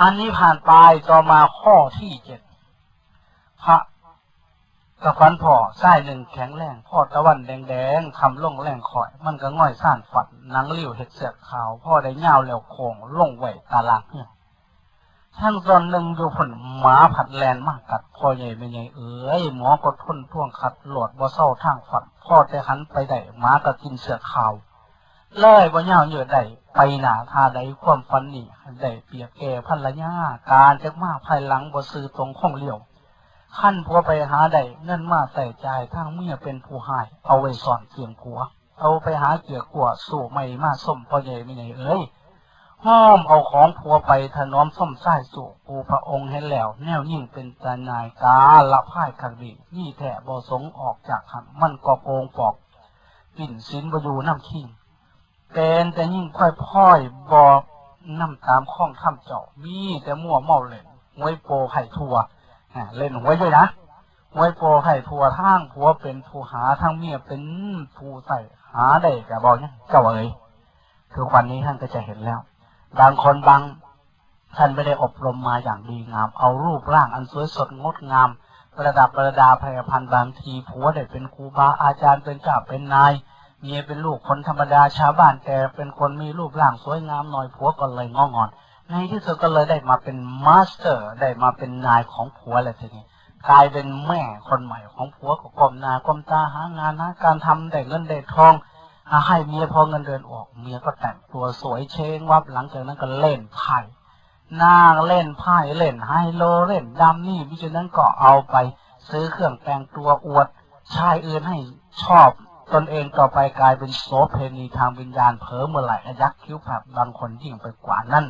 อันนี้ผ่านไปต่อมาข้อที่เจ็ดพระกระฟันพ่อไส้หนึ่งแข็งแรงพ่อตะวันแดงๆทำล่งแรงคอย มันก็ง่อยซ่านฝันนังริ้วเห็ดเสือกขาว พ่อได้เงาแล้วโคงล่งไหวตาลางเฮือนท่านตอนหนึ่งอยู่ผลหมาผัดแลนมากกัดพ่อใหญ่ไม่ใหญ่เอ้ยหมอก็ทนท่วงขัดหลอดบ่เศร้าทางฝันพ่อแต่หันไปได้หมาก็กินเสือกขาว เลยบ่ยาเยอะได้ไปหนาทาใดความฝันนี่ได้เปียบแก่พันละญาการจะมาภายหลังบ่ซื้อตรงข้องเลี้ยวขั้นผัวไปหาได้เงินมาใส่ใจายทางเมียเป็นผู้หาย เอาไว้สอนเกี่ยงผัว เอาไปหาเกี่ยกัวสู่ไม่มาส้มพ่อใหญ่ไม่ใหญ่เอ้ยห้อมเอาของผัวไปถนอมส้มไส้สู่ปูพระองค์ให้แล้ว แนวยิ่งเป็นตานายกาละพ่ายขังดีนี่แท้บ่สงออกจากหันมันก็โกงปอกปิ่นสินบอยู่น้ำขิง เป็นแต่ยิ่งค่อยพ่อยบอกน้ำตามข้องถ้ำเจาะมีแต่มั่วเมาเล่นหวยโปไผ่ทัวเล่นหวยด้วยนะหวยโปไผ่ทัวทั้งผัวเป็นผู้หาทั้งเมียเป็นผู้ใส่หาได้แต่บอกเนี่ยเจ้าเอ๋ยคือวันนี้ท่านก็จะเห็นแล้ว บางคนบางท่านไม่ได้อบรมมาอย่างดีงาม เอารูปร่างอันสวยสดงดงาม ประดับประดาภัยพันธ์บางทีผัวได้เป็นครูบาอาจารย์เป็นเจ้าเป็นนาย เมียเป็นลูกคนธรรมดาชาวบ้านแต่เป็นคนมีรูปร่างสวยงามหน่อยผัวก็เลยงองอน ในที่สุดก็เลยได้มาเป็นมาสเตอร์ได้มาเป็นนายของผัวเลยทีนี้กลายเป็นแม่คนใหม่ของผัวก็ก้มหน้าก้มตาหางานหาการทำได้เงินได้ทองให้เมียพอเงินเดือนออกเมียก็แต่งตัวสวยเชงวับหลังจากนั้นก็เล่นไพ่นางเล่นไพ่เล่นไฮโลเล่นดำนี่วิจนั้นก็เอาไป ซื้อเครื่องแต่งตัวอวดชายอื่นให้ชอบ ตนเองต่อไปกลายเป็นโสเพณีทางวิญญาณเผลอเมื่อไหร่ยักคิ้วแผลบบางคนยิ่งไปกว่านั้น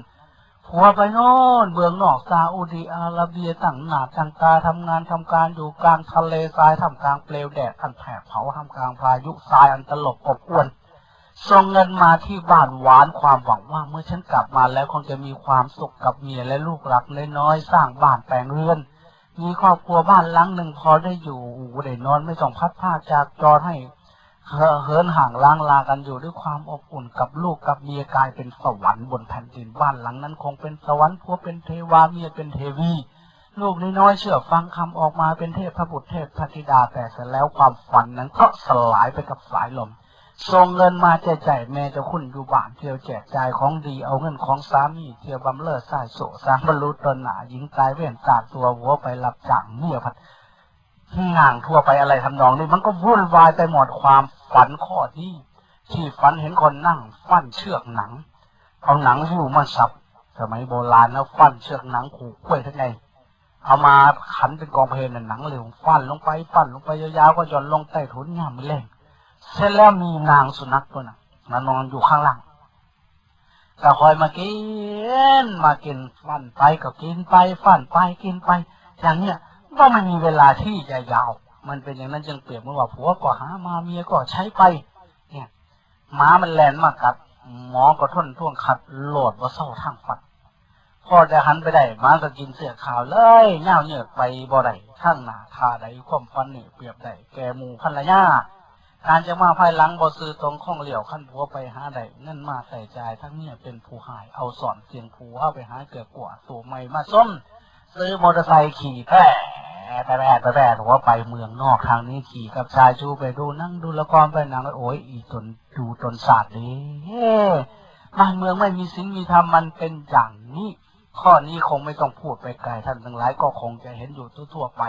ผัวไปโน่นเบืองนอกซาอุดีอาระเบียตั้งหนาตั้งตาทำงานทำการอยู่กลางทะเลทรายทำกลางเปลวแดดอันแผดเผาทำกลางพายุทรายอันตลบอบอวนส่งเงินมาที่บ้านหวานความหวังว่าเมื่อฉันกลับมาแล้วคงจะมีความสุขกับเมียและลูกรักเล็กน้อยสร้างบ้านแปลงเรือน มีครอบครัวบ้านหลังหนึ่งพอได้อยู่อูได้นอนไม่ต้องพัดผ้าจากจอให้ เหินห่างล้างลากันอยู่ด้วยความอบอุ่นกับลูกกับเมียกลายเป็นสวรรค์บนแผ่นดินบ้านหลังนั้นคงเป็นสวรรค์ผัวเป็นเทวาเมียเป็นเทวีลูกน้อยๆเชื่อฟังคำออกมาเป็นเทพพระบุตรเทพพระธิดาแต่เสร็จแล้วความฝันนั้นก็สลายไปกับสายลมส่งเงินมาแจกจ่ายแม่จะคุณอยู่บ้านเที่ยวแจกจ่ายของดีเอาเงินของสามีเที่ยวบำเรอสายโสสร้างบรรลุตนหนาหญิงตายเว้นจากตัวหัวไปรับจ้างเมียพัด งานทั่วไปอะไรทำนองนี้มันก็วุ่นวายไปหมดความฝันข้อที่ที่ฝันเห็นคนนั่งฟันเชือกหนัง เอาหนังหิ้วมาสับสมัยโบราณนะฟันเชือกหนังขู่กล้วยทั้งไงเอามาขันเป็นกองเพลนนหนังเหลวฟันลงไปฟันลงไปยาวๆก็ย่อนลงใต้ถุนงามไม่เล่งเสร็จแล้วมีนางสุนัขตัวน่ะมานอนอยู่ข้างล่างก็คอยมากินมากินฟันไปก็กินไปฟันไปกินไป อย่างเนี้ย ก็ไม่มีเวลาที่จะยาว มันเป็นอย่างนั้นจึงเปรียบเมื่อว่าผัวก็หามาเมียก็ใช้ไป เนี่ยหมามันแลนมากกัดหมอก็ทนท่วงขัดโหลดว่าเศร้าทางฝันพอจะหันไปได้หมาก็กินเสื้อขาวเลยเน่าเหยือกไปบ่ได้ข้างหน้าทาใดความฟันนี่เปรียบได้แกหมูพันละย่าการจะมาภายหลังบ่ซื้อตรงข้องเหลี่ยวขั้นผัวไปหาได้เงินมาใส่ใจทั้งเนี่ยเป็นผู้หายเอาสอนเสียงผัวเอาไปหาเกิดกว่าสู่ไม่มาส้มซื้อมอเตอร์ไซค์ขี่แปะ แปะแปะแปะแต่ว่าไปเมืองนอกครั้งนี้ขี่กับชายชูไปดูนั่งดูละครไปหนังโอ้ยอีตนดูตนศาสตร์นี้เลยบ้านเมืองไม่มีศีลมีธรรมมันเป็นอย่างนี้ ข้อนี้คงไม่ต้องพูดไปไกลท่านทั้งหลายก็คงจะเห็นอยู่ทั่วไป